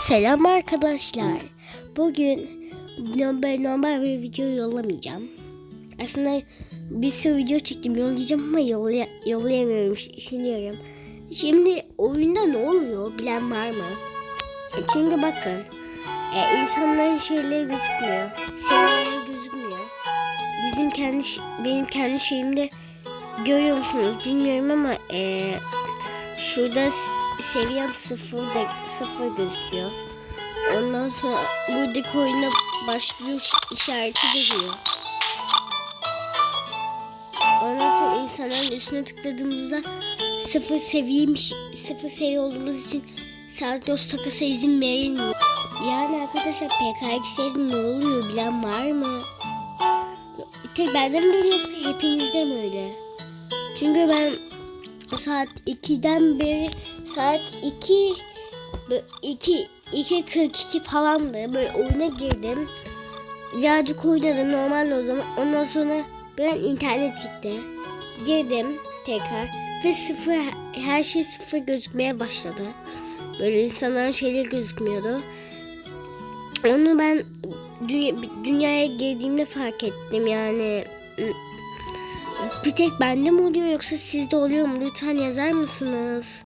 Selam arkadaşlar. Bugün normal, normal bir video yollamayacağım. Aslında bir sürü video çektim yollayacağım ama yollay yollayamıyorum düşünüyorum. Şimdi oyunda ne oluyor bilen var mı? Çünkü bakın e, insanların şeyleri gözükmüyor. Seviyeleri gözükmüyor. Bizim kendi benim kendi şeyimde görüyor musunuz bilmiyorum ama e, şurada seviyem sıfır da sıfır gözüküyor. Ondan sonra buradaki oyuna başlıyor işareti geliyor. Ondan sonra insanların üstüne tıkladığımızda sıfır seviyeymiş, sıfır seviye olduğumuz için Sardos takasa izin verilmiyor. Yani arkadaşlar PKX'de ne oluyor bilen var mı? Tek bende mi böyle yoksa hepinizde mi öyle? Çünkü ben saat 2'den beri saat 2 bö- 2 2.42 falandı. Böyle oyuna girdim. Birazcık oynadım normal o zaman. Ondan sonra ben internet gitti. Girdim tekrar ve sıfır her şey sıfır gözükmeye başladı. Böyle insanların şeyleri gözükmüyordu. Onu ben dünya, dünyaya girdiğimde fark ettim yani. Bir tek bende mi oluyor yoksa sizde oluyor mu? Lütfen yazar mısınız?